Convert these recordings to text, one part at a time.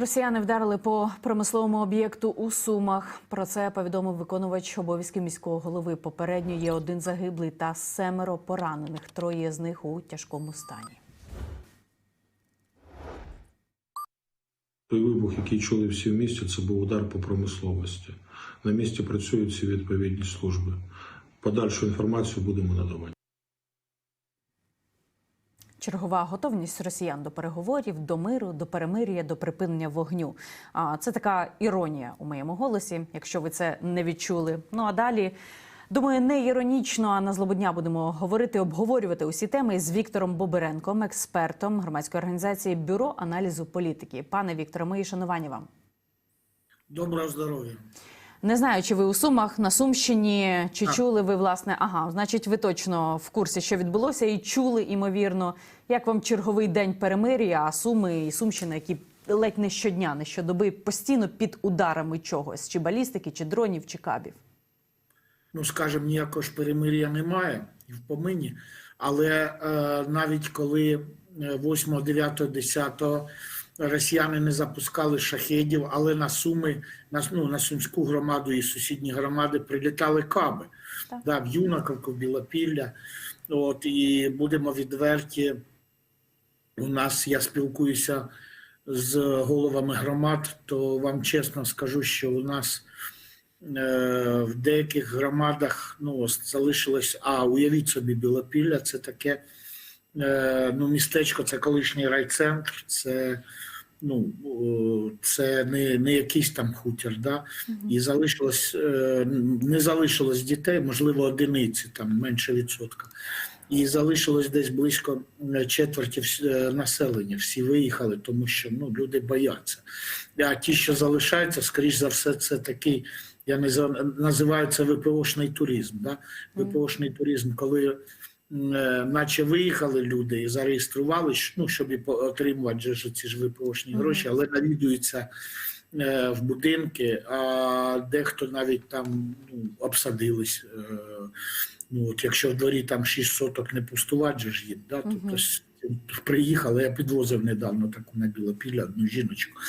Росіяни вдарили по промисловому об'єкту у Сумах. Про це повідомив виконувач обов'язків міського голови. Попередньо є один загиблий та семеро поранених. Троє з них у тяжкому стані. Той вибух, який чули всі в місті, це був удар по промисловості. На місці працюють всі відповідні служби. Подальшу інформацію будемо надавати. Чергова готовність росіян до переговорів, до миру, до перемир'я, до припинення вогню. А це така іронія у моєму голосі, якщо ви це не відчули. Ну а далі. Думаю, не іронічно, а на злободня будемо говорити, обговорювати усі теми з Віктором Бобиренком, експертом громадської організації Бюро аналізу політики. Пане Вікторе, мої шанування вам. Доброго здоров'я. Не знаю, чи ви у Сумах на Сумщині, чи Так. чули ви власне? Ага, значить, ви точно в курсі, що відбулося, і чули імовірно, як вам черговий день перемир'я, а Суми і Сумщина, які ледь не щодня, не щодоби постійно під ударами чогось, чи балістики, чи дронів, чи кабів. Ну, скажімо, ніякого ж перемир'я немає і в помині. Але е, навіть коли е, 8, 9, 10 росіяни не запускали шахедів, але на Суми, на, ну, на Сумську громаду і сусідні громади прилітали каби. Так. Да, в Юнаковку, в Білопілля. От, і будемо відверті. У нас я спілкуюся з головами громад, то вам чесно скажу, що у нас е, в деяких громадах ну, залишилось, а уявіть собі, Білопілля це таке е, ну, містечко, це колишній райцентр, це, ну, це не, не якийсь там хутір. Да? І залишилось, е, не залишилось дітей, можливо, одиниці, там менше відсотка. І залишилось десь близько е, четверті е, населення. Всі виїхали, тому що ну, люди бояться. А ті, що залишаються, скоріш за все, це такий, я не називаю це ВПОшний туризм. Да? ВПОшний туризм, коли е, наче виїхали люди і зареєстрували, ну, щоб і отримувати ж ці ж ВПОшні гроші, але навідуються е, в будинки, а дехто навіть там ну, обсадились. е, Ну, от якщо в дворі там 6 соток не пустувати же ж їм, да, тобто приїхали, я підвозив недавно таку на Білопілля одну жіночку.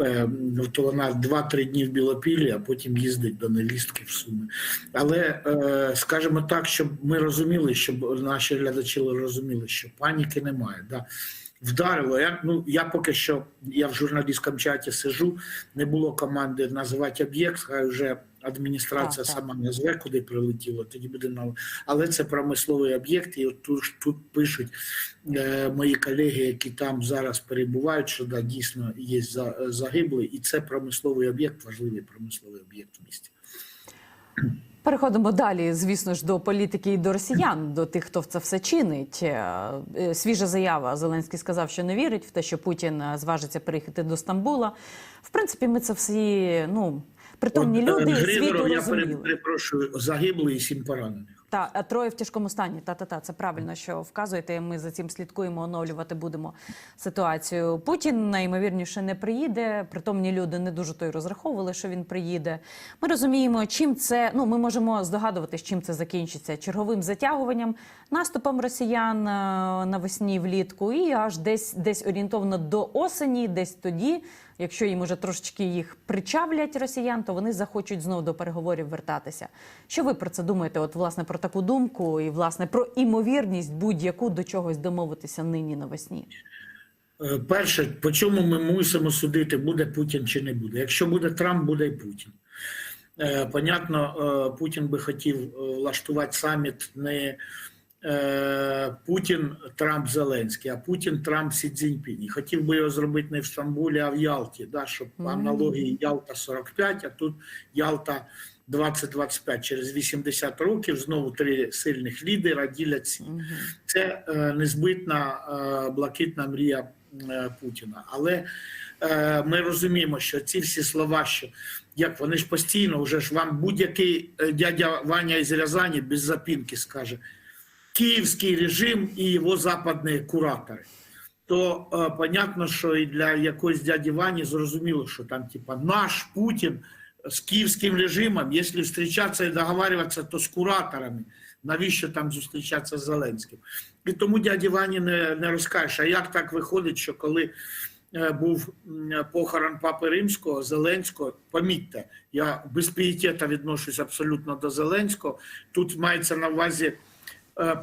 Е, ну, То вона 2-3 дні в Білопіллі, а потім їздить до невістки в Суми. Але е, скажімо так, щоб ми розуміли, щоб наші глядачі розуміли, що паніки немає. Да. Вдарило. Я, ну, я поки що я в журналістському чаті сижу, не було команди називати об'єкт, хай вже адміністрація Так, так. сама назве, куди прилетіло, тоді буде на але це промисловий об'єкт, і от тут, тут пишуть е, мої колеги, які там зараз перебувають, що да, дійсно є за, загиблі, і це промисловий об'єкт, важливий промисловий об'єкт в місті. Переходимо далі, звісно ж, до політики і до росіян, до тих, хто в це все чинить. Е, е, Свіжа заява. Зеленський сказав, що не вірить в те, що Путін е, зважиться переїхати до Стамбула. В принципі, ми це всі ну притомні От, люди світу я розуміли. перепрошую, загиблі і сім поранених. Та а троє в тяжкому стані. Та та та це правильно, що вказуєте. Ми за цим слідкуємо, оновлювати будемо ситуацію. Путін найімовірніше не приїде. Притомні люди не дуже то й розраховували, що він приїде. Ми розуміємо, чим це. Ну ми можемо здогадуватись, чим це закінчиться черговим затягуванням, наступом росіян е, навесні влітку, і аж десь десь орієнтовно до осені, десь тоді. Якщо їм уже трошечки їх причавлять росіян, то вони захочуть знову до переговорів вертатися. Що ви про це думаєте? От власне про таку думку і власне про імовірність будь-яку до чогось домовитися нині навесні? Е, Перше, по чому ми мусимо судити, буде Путін чи не буде. Якщо буде Трамп, буде і Путін. Е, Понятно, е, Путін би хотів влаштувати саміт не Путін, Трамп, Зеленський, а Путін, Трамп, Сі Цзіньпінь. І хотів би його зробити не в Стамбулі, а в Ялті, да, щоб по аналогії Ялта 45, а тут Ялта 2025. Через 80 років знову три сильних лідера ділять світ. Мгм. Це е, незбитна е, блакитна мрія е, Путіна. Але е, ми розуміємо, що ці всі слова, що як вони ж постійно, вже ж вам будь-який е, дядя Ваня із Рязані без запінки скаже київський режим і його западні куратори. То е, понятно, що і для якоїсь дяді Вані зрозуміло, що там, типа, наш Путін з київським режимом, якщо зустрічатися і договарюватися, то з кураторами. Навіщо там зустрічатися з Зеленським? І тому дяді Вані не, не розкажеш, а як так виходить, що коли е, був похорон Папи Римського, Зеленського. Помітьте, я без пієтета відношусь абсолютно до Зеленського. Тут мається на увазі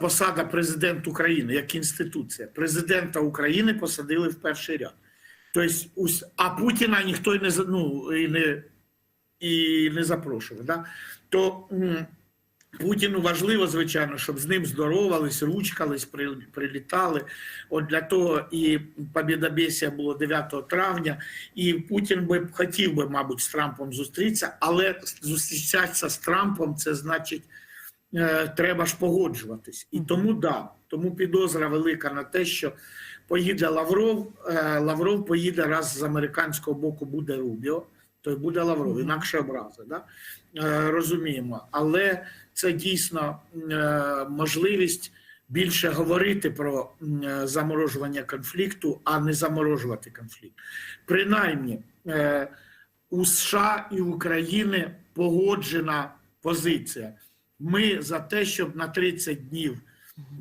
посада президент України як інституція. Президента України посадили в перший ряд. Тобто, а Путіна ніхто і не ну, і не, і не запрошував. Да? То Путіну важливо, звичайно, щоб з ним здоровались, ручкались, прилітали. От для того і побєдобєсія було 9 травня, і Путін би хотів би, мабуть, з Трампом зустрітися, але зустрічатися з Трампом це значить. Е, Треба ж погоджуватись, і тому да, тому підозра велика на те, що поїде Лавров. е, Лавров поїде раз з американського боку буде Рубіо, то й буде Лавров, інакше образи. Да? Е, Розуміємо, але це дійсно е, можливість більше говорити про заморожування конфлікту, а не заморожувати конфлікт. Принаймні, у США і України погоджена позиція. Ми за те, щоб на 30 днів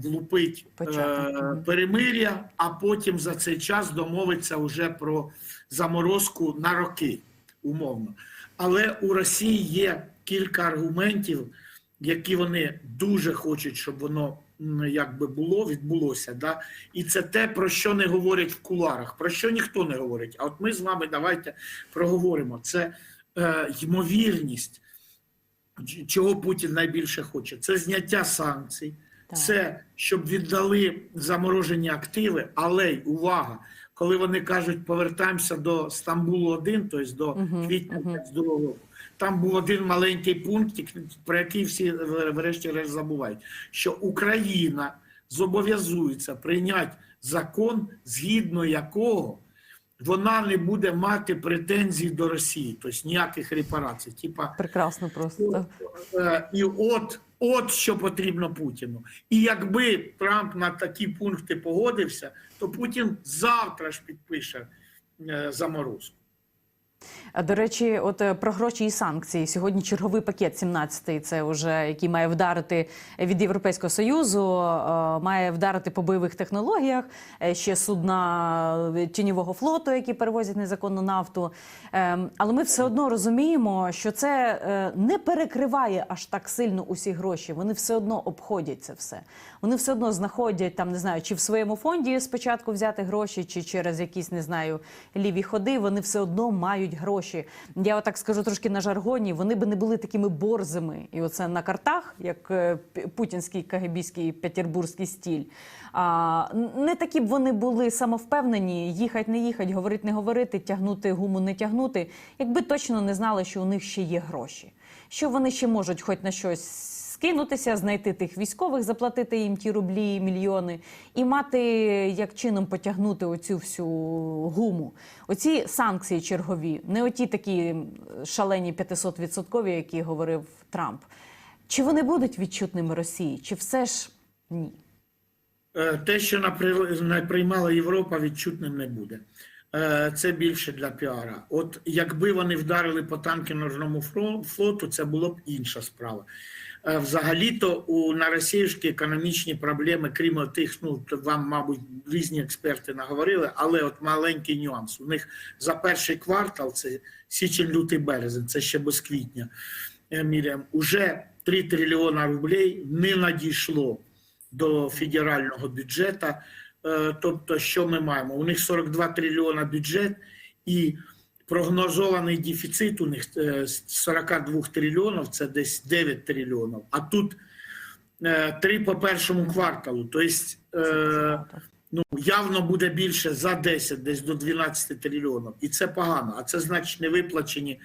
влупить е, перемир'я, а потім за цей час домовиться вже про заморозку на роки, умовно. Але у Росії є кілька аргументів, які вони дуже хочуть, щоб воно якби було, відбулося. Да? І це те, про що не говорять в куларах, про що ніхто не говорить. А от ми з вами давайте проговоримо. Це е, ймовірність, чого Путін найбільше хоче. Це зняття санкцій, Так. це щоб віддали заморожені активи, але й увага, коли вони кажуть, повертаємося до Стамбулу 1 тобто до квітня мгм. 22 року. Там був один маленький пункт, про який всі врешті-решт забувають, що Україна зобов'язується прийняти закон, згідно якого вона не буде мати претензій до Росії, тобто ніяких репарацій. Типа Прекрасно просто. Е, І от, от що потрібно Путіну. І якби Трамп на такі пункти погодився, то Путін завтра ж підпише е, заморозку. До речі, от е, про гроші і санкції. Сьогодні черговий пакет 17-й, це вже який має вдарити від Європейського союзу, е, має вдарити по бойових технологіях. е, Ще судна тіньового флоту, які перевозять незаконну нафту. Ем, Але ми все одно розуміємо, що це не перекриває аж так сильно усі гроші. Вони все одно обходять це все. Вони все одно знаходять там, не знаю, чи в своєму фонді спочатку взяти гроші, чи через якісь не знаю ліві ходи. Вони все одно мають гроші. Я отак скажу трошки на жаргоні. Вони би не були такими борзими, і оце на картах, як е, путінський кагебійський петербурзький стіль. А не такі б вони були самовпевнені, їхать, не їхать, говорить, не говорити, тягнути гуму, не тягнути, якби точно не знали, що у них ще є гроші, що вони ще можуть хоч на щось. Скинутися, знайти тих військових, заплатити їм ті рублі, мільйони, і мати як чином потягнути оцю всю гуму. Оці санкції чергові, не оті такі шалені 500-відсоткові, які говорив Трамп. Чи вони будуть відчутними Росії, чи все ж ні? Е, Те, що напри- не приймала Європа, відчутним не буде. Е, Це більше для піара. От якби вони вдарили по танкерному фро- флоту, це було б інша справа. Е, Взагалі-то у на російські економічні проблеми, крім тих, ну вам, мабуть, різні експерти наговорили, але от маленький нюанс. У них за перший квартал, це січень, лютий, березень, це ще без квітня. е, Міряємо, уже 3 трильйона рублей не надійшло до федерального бюджету. Е, Тобто, що ми маємо? У них 42 трильйона бюджет і прогнозований дефіцит у них е, з 42 трильйонів, це десь 9 трильйонів. А тут 3 по першому кварталу. Тобто, е, ну, явно буде більше за 10, десь до 12 трильйонів. І це погано. А це значить не виплачені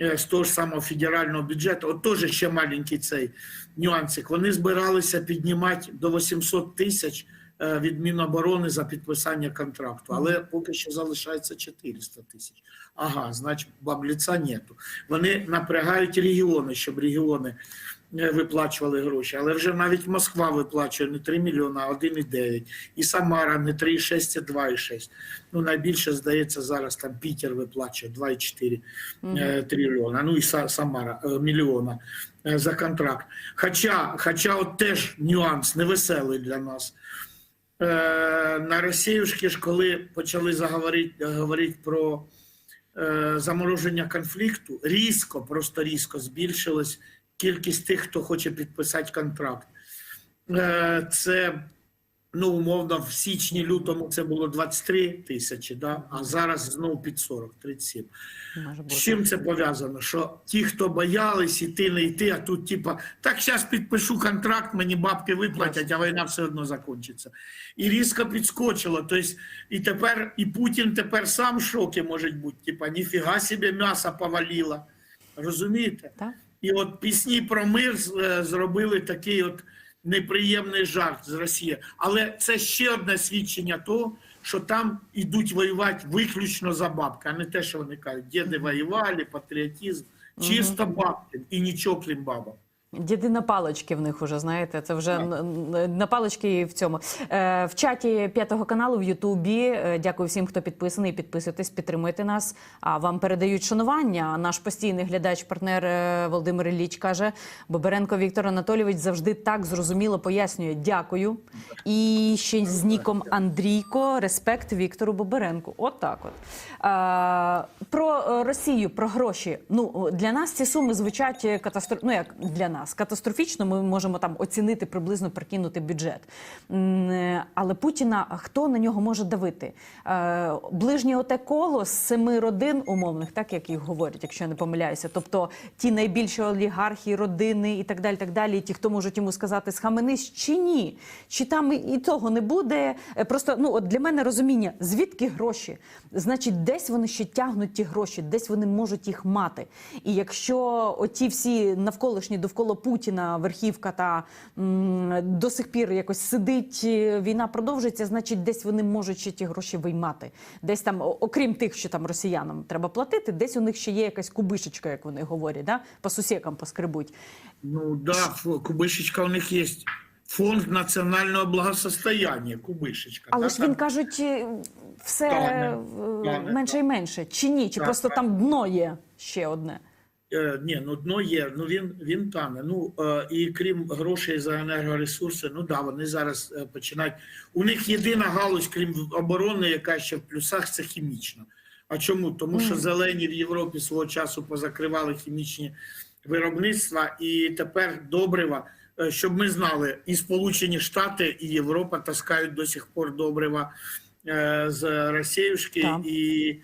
е, з того ж самого федерального бюджету. От теж ще маленький цей нюансик. Вони збиралися піднімати до 800 тисяч е, від Міноборони за підписання контракту, але поки що залишається 400 тисяч. Ага, значить, бабліца нету. Вони напрягають регіони, щоб регіони е, виплачували гроші. Але вже навіть Москва виплачує не 3 мільйони, а 1,9. І Самара не 3,6, а 2,6. Ну, найбільше, здається, зараз там Пітер виплачує 2,4 е, трильйона. Ну і Са- Самара е, мільйона е, за контракт. Хоча, хоча от теж нюанс невеселий для нас. Е, на Росіюшки ж, коли почали заговорити, говорити про е, замороження конфлікту, різко, просто різко збільшилась кількість тих, хто хоче підписати контракт. Е, це, ну, умовно, в січні-лютому це було 23 тисячі, да? а зараз знову під 40, 37. З чим це пов'язано? Що ті, хто боялись іти, не йти, а тут, типа, так зараз підпишу контракт, мені бабки виплатять, а війна все одно закінчиться. І різко підскочило. Тобто, і тепер, і Путін тепер сам в шокі може бути. Типа, ніфіга собі м'ясо повалило. Розумієте? Так? І от пісні про мир е, зробили такий от неприємний жарт з Росії. Але це ще одне свідчення того, що там йдуть воювати виключно за бабки, а не те, що вони кажуть, діди воювали, патріотизм. Чисто бабки і нічого крім бабок. Діди на палички в них уже, знаєте, це вже н- на палички і в цьому. Е, в чаті п'ятого каналу в Ютубі. е, Дякую всім, хто підписаний. Підписуйтесь, підтримуйте нас. А вам передають шанування. Наш постійний глядач, партнер е, Володимир Ілліч каже: Боберенко Віктор Анатолійович завжди так зрозуміло пояснює. Дякую. І ще з ніком Андрійко. Респект Віктору Боберенку. От так от. Е, про Росію, про гроші. Ну для нас ці суми звучать катастроф... ну, як для нас катастрофічно. Ми можемо там оцінити приблизно прикинути бюджет. Але Путіна хто на нього може давити? Е, Ближнє оте коло з семи родин умовних, так як їх говорять, якщо я не помиляюся. Тобто ті найбільші олігархи, родини і так далі, так далі. І ті, хто можуть йому сказати, схаменись чи ні, чи там і- і того не буде. Е, Просто ну от для мене розуміння, звідки гроші? Значить, десь вони ще тягнуть ті гроші, десь вони можуть їх мати. І якщо оті всі навколишні довкола Путіна, верхівка та м, до сих пір якось сидить, е, війна продовжується, значить, десь вони можуть ще ті гроші виймати. Десь там, окрім тих, що там росіянам треба платити, десь у них ще є якась кубишечка, як вони говорять, да? по сусікам поскребуть. Ну да, Кубишечка у них є. Фонд національного благосостояння, Кубишечка. Але да, ж там. він кажуть, е, все тане, менше і менше. Чи ні? Чи Так, просто так. там дно є ще одне? Е, ні, ну дно є, ну він, він тане. Ну е, і крім грошей за енергоресурси, ну да, вони зараз е, починають. У них єдина галузь, крім оборони, яка ще в плюсах, це хімічна. А чому? Тому що зелені в Європі свого часу позакривали хімічні виробництва, і тепер добрива, е, щоб ми знали, і Сполучені Штати, і Європа таскають до сих пор добрива е, з Росіюшки, і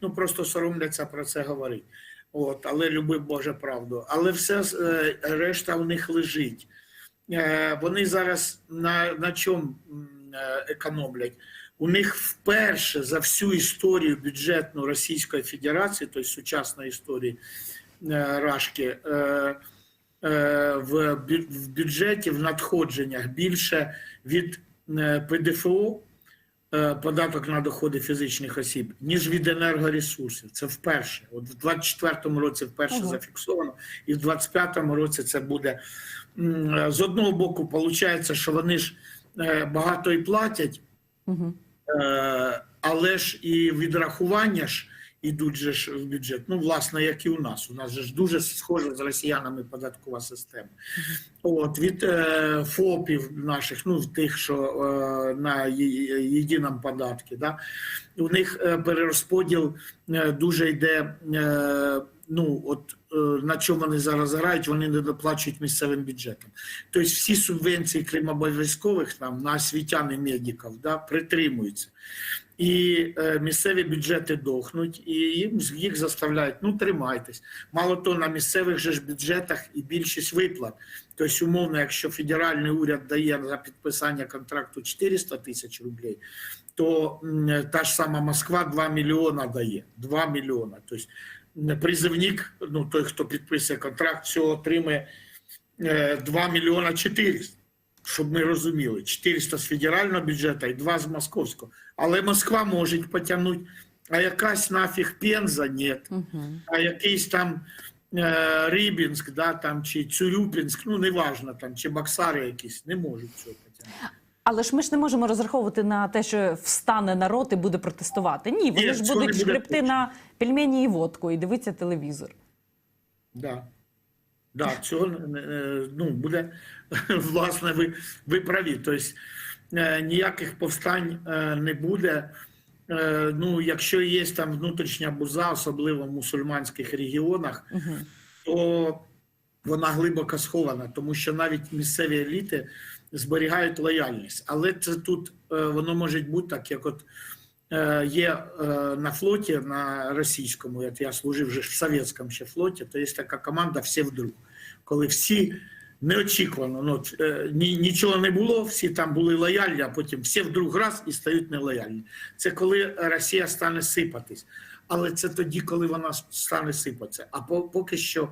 ну просто соромляться про це говорити. От, але люби Боже правду. Але все е, решта в них лежить. Е, Вони зараз на, на чому е, економлять? У них вперше за всю історію бюджетну Російської Федерації, тобто сучасної історії Рашки, в бю- в бюджеті в надходженнях більше від ПДФО податок на доходи фізичних осіб, ніж від енергоресурсів. Це вперше. От в 24-му році вперше Ага. зафіксовано, і в 25-му році це буде. Е, З одного боку, виходить, що вони ж е, багато і платять. Е, але ж і відрахування ж ідуть же ж в бюджет. Ну, власне, як і у нас. У нас же ж дуже схожа з росіянами податкова система. От від е, ФОПів наших, ну тих, що е, на єдиному податки, да, у них е, перерозподіл е, дуже йде. Е, ну от е, на чому вони зараз грають, вони не доплачують місцевим бюджетам. Тобто всі субвенції, крім обов'язкових там на освітян і медиків, да, притримуються. І е, місцеві бюджети дохнуть, і їм їх заставляють. Ну тримайтесь. Мало того, на місцевих же ж бюджетах і більшість виплат. Тобто, умовно, якщо федеральний уряд дає за підписання контракту 400 тисяч рублей, то м, та ж сама Москва 2 мільйона дає. 2 мільйона. Тобто призивник, ну той, хто підписує контракт, всього отримує е, 2 мільйона 400. Щоб ми розуміли, 400 з федерального бюджету і 2 з московського. Але Москва може потягнути, а якась нафіг Пенза ні. Угу. А якийсь там е, Рибінськ, да, там, чи Цюрюпінськ, ну неважно, там, чи Баксари якісь, не можуть цього потягнути. Але ж ми ж не можемо розраховувати на те, що встане народ і буде протестувати. Ні, вони Ні, ж будуть шкребти на пельмені і водку і дивитися телевізор. Да. Да, цього е, ну, буде, власне, ви, ви праві. Тобто, е, ніяких повстань е, не буде. Е, Ну, якщо є там внутрішня буза, особливо в мусульманських регіонах, Угу. то вона глибоко схована, тому що навіть місцеві еліти зберігають лояльність. Але це тут е, воно може бути так, як от е, є е, на флоті на російському, от я служив вже в совєтському ще флоті, то є така команда «Всі вдруг», коли всі неочікувано, ну, е, ні, нічого не було, всі там були лояльні, а потім всі вдруг раз і стають нелояльні. Це коли Росія стане сипатись. Але це тоді, коли вона стане сипатися. А поки що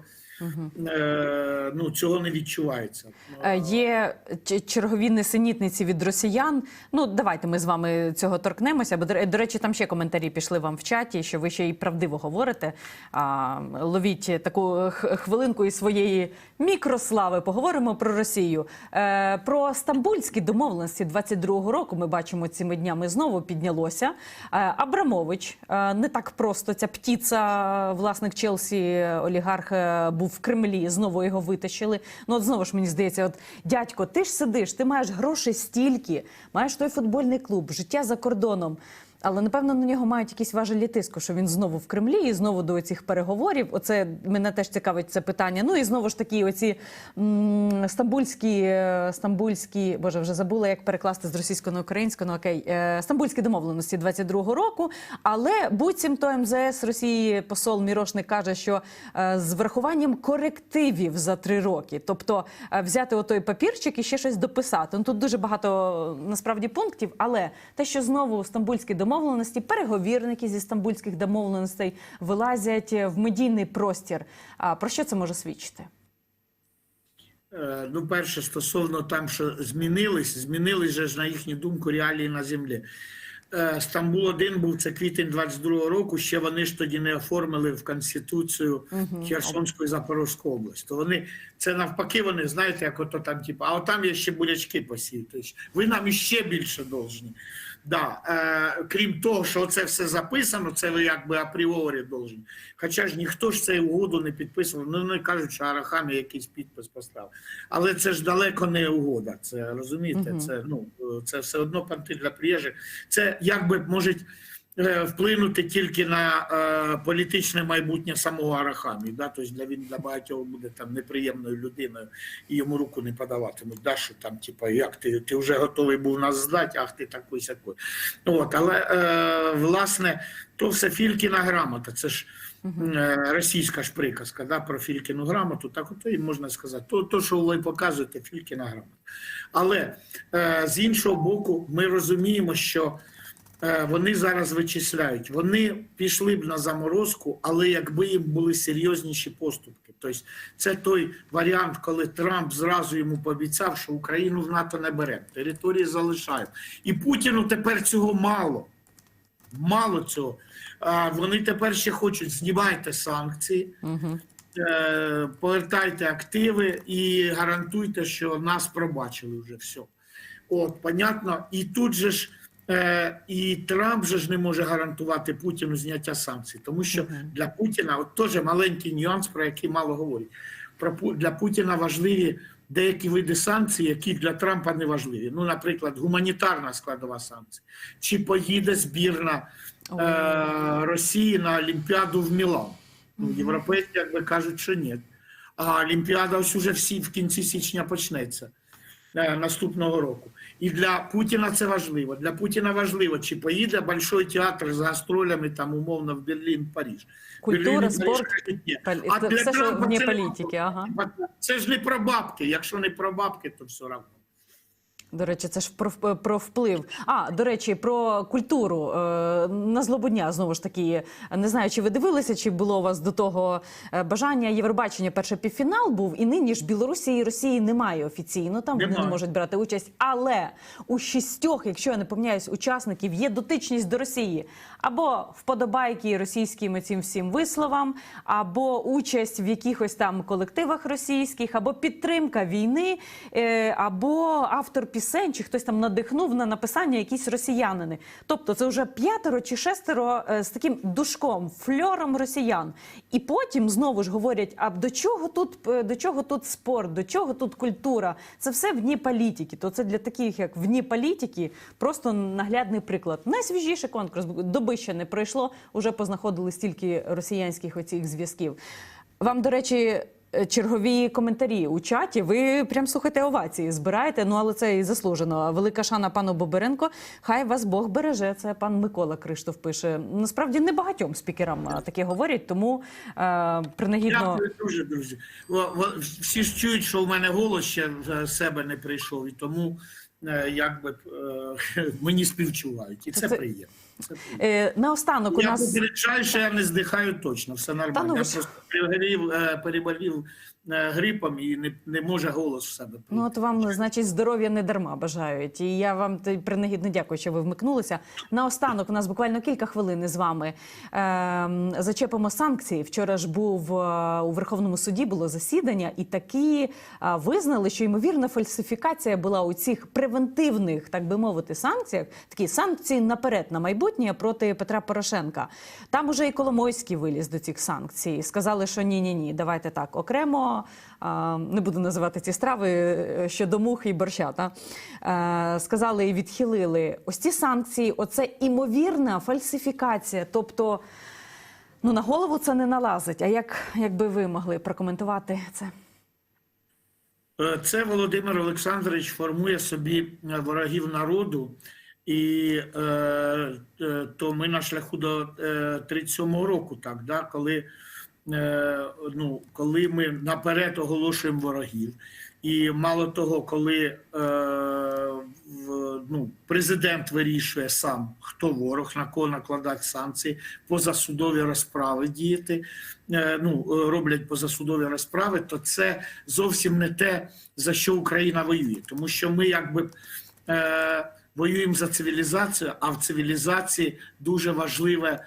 е, ну, цього не відчувається. Е, Є чергові несенітниці від росіян. Ну давайте ми з вами цього торкнемося. Бо до речі, там ще коментарі пішли вам в чаті, що ви ще й правдиво говорите. А, ловіть таку хвилинку із своєї мікрослави. Поговоримо про Росію. Е, про стамбульські домовленості 22-го року. Ми бачимо цими днями знову піднялося. Абрамович не так просто. Ця птіця, власник Челсі, олігарх був в Кремлі. Знову його витащили. Ну от знову ж мені здається, от дядько, ти ж сидиш, ти маєш грошей стільки, маєш той футбольний клуб, життя за кордоном. Але напевно на нього мають якісь важелі тиску, що він знову в Кремлі і знову до цих переговорів. Оце мене теж цікавить це питання. Ну і знову ж таки, оці м, стамбульські, е, стамбульські, боже, вже забула, як перекласти з російського на українську. Ну окей, е, стамбульські домовленості 22-го року. Але буцімто МЗС Росії посол Мірошник каже, що е, з врахуванням корективів за три роки, тобто е, взяти отой папірчик і ще щось дописати. Ну тут дуже багато насправді пунктів, але те, що знову стамбульські домовленості, переговірники зі стамбульських домовленостей вилазять в медійний простір. А про що це може свідчити? Е, Ну, перше, стосовно там, що змінились, змінились же ж на їхню думку реалії на землі. Е, Стамбул 1 був це квітень 22-го року. Ще вони ж тоді не оформили в конституцію Херсонську і Запорізьку область. То вони це навпаки. Вони знаєте, як ото там, типу, а отам я ще бурячки посію. Тобто ви нам іще більше должні. Да. Е, крім того, що це все записано, це ви якби апріорі должен. Хоча ж ніхто ж цю угоду не підписував. Ну не кажуть, що Арахамі якийсь підпис поставив. Але це ж далеко не угода. Це розумієте? Угу. Це ну це все одно панти для приїжджих. Це якби може е, вплинути тільки на е, політичне майбутнє самого Арахамі. Да? Тобто для він для багатьох буде там неприємною людиною і йому руку не подаватимуть. Да? Що там, типа, як ти, ти вже готовий був нас здати, ах ти такий сякий. От, але е, власне, то все Фількіна грамота. Це ж е, російська ж приказка да, про Фількіну грамоту, так ото і можна сказати. То, то що ви показуєте, Фількіна грамота. Але е, з іншого боку, ми розуміємо, що е, вони зараз вичисляють. Вони пішли б на заморозку, але якби їм були серйозніші поступки. Тобто, це той варіант, коли Трамп зразу йому пообіцяв, що Україну в НАТО не бере, території залишають. І Путіну тепер цього мало. Мало цього. Вони тепер ще хочуть знімайте санкції, Угу. е, повертайте активи і гарантуйте, що нас пробачили вже все. От, понятно. І тут же ж е, і Трамп же ж не може гарантувати Путіну зняття санкцій, тому що для Путіна, от теж маленький нюанс, про який мало говорять. Про для Путіна важливі деякі види санкцій, які для Трампа не важливі. Ну, наприклад, гуманітарна складова санкцій. Чи поїде збірна е, Росії на Олімпіаду в Мілан? Ну, європейці, якби кажуть, що ні. А Олімпіада ось уже всі в кінці січня почнеться наступного року. І для Путіна це важливо. Для Путіна важливо, чи поїде Большой театр з гастролями там умовно в Берлін, Париж. Культура, Берлін і Париж спорт, А для все, Трампа вне це політики. Ага. Це ж не про бабки. Якщо не про бабки, то все одно. До речі, це ж про, про вплив. А до речі, про культуру Е, на злободня знову ж таки. Не знаю, чи ви дивилися, чи було у вас до того е, бажання Євробачення. Перший півфінал був, і нині ж Білорусі і Росії немає офіційно. Там вони не можуть брати участь. Але у шістьох, якщо я не помиляюсь, учасників є дотичність до Росії або вподобайки російським цим всім висловам, або участь в якихось там колективах російських, або підтримка війни, е, або автор пісні. Пісень, чи хтось там надихнув на написання якісь росіянини. Тобто це вже п'ятеро чи шестеро е, з таким душком, фльором росіян. І потім знову ж говорять: а до чого тут е, до чого тут спорт, до чого тут культура? Це все вні політики. То це для таких, як вні політики, просто наглядний приклад. Найсвіжіший конкурс доби ще не пройшло. Уже познаходили стільки росіянських оцих зв'язків. Вам, до речі. Е, Чергові коментарі у чаті. Ви прям слухайте овації, збираєте. Ну але це і заслужено. Велика шана пану Боберенко. Хай вас Бог береже. Це пан Микола Криштоф пише. Насправді не багатьом спікерам таке говорять, тому е, принагідно. Дякую дуже, друзі. Всі ж чують, що в мене голос ще в себе не прийшов, і тому е, якби е, мені співчувають. І це, Це- приємно. Е, наостанок у Я нас попереджаю, що я не здихаю точно, все Та ну нормально. Я просто переболів, е, переболів е, грипом і не, не може голос в себе. Ну, от вам, значить, здоров'я не дарма бажають. І я вам принагідно дякую, що ви вмикнулися. Наостанок, у нас буквально кілька хвилин з вами. Ем, зачепимо санкції. Вчора ж був е, у Верховному суді було засідання, і такі е, визнали, що ймовірна фальсифікація була у цих превентивних, так би мовити, санкціях. Такі санкції наперед на майбутнє проти Петра Порошенка. Там уже і Коломойський виліз до цих санкцій. Сказали, що ні, ні, ні, давайте так окремо. Не буду називати ці страви е, щодо мух і борща. Та? Е, сказали і відхилили ось ці санкції. Оце імовірна фальсифікація. Тобто, ну на голову це не налазить. А як, би ви могли прокоментувати це? Е, Це Володимир Олександрович формує собі ворогів народу, і е, то ми на шляху до е, 37-го року, так, да, коли, ну, коли ми наперед оголошуємо ворогів. І мало того, коли е, ну, президент вирішує сам, хто ворог, на кого накладати санкції, позасудові розправи діяти, е, ну, е, роблять позасудові розправи, то це зовсім не те, за що Україна воює. Тому що ми якби е, воюємо за цивілізацію, а в цивілізації дуже важливе е,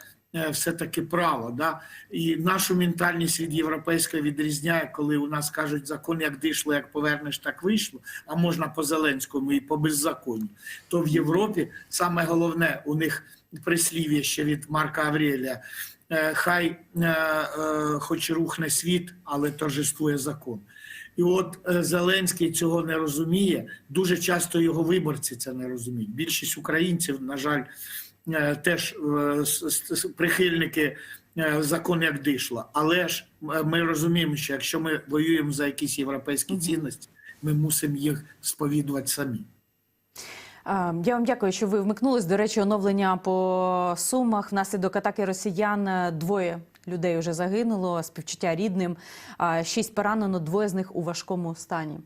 все-таки право. Да? І нашу ментальність від європейської відрізняє, коли у нас кажуть, закон як дишло, як повернеш, так вийшло, а можна по Зеленському і по беззаконню. То в Європі саме головне у них прислів'я ще від Марка Аврелія. Е, Хай е, е, хоч рухне світ, але торжествує закон. І от е, Зеленський цього не розуміє. Дуже часто його виборці це не розуміють. Більшість українців, на жаль, е, теж е, с- с- прихильники е, закон як дишла. Але ж е, ми розуміємо, що якщо ми воюємо за якісь європейські цінності, ми мусимо їх сповідувати самі. Е, Я вам дякую, що ви вмикнулись. До речі, оновлення по сумах внаслідок атаки росіян е, двоє людей вже загинуло. Співчуття рідним. Шість поранено, двоє з них у важкому стані.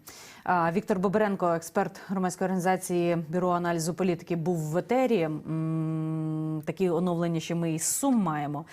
Віктор Бобренко, експерт громадської організації бюро аналізу політики, був в етері. Такі оновлення, що ми із сум маємо.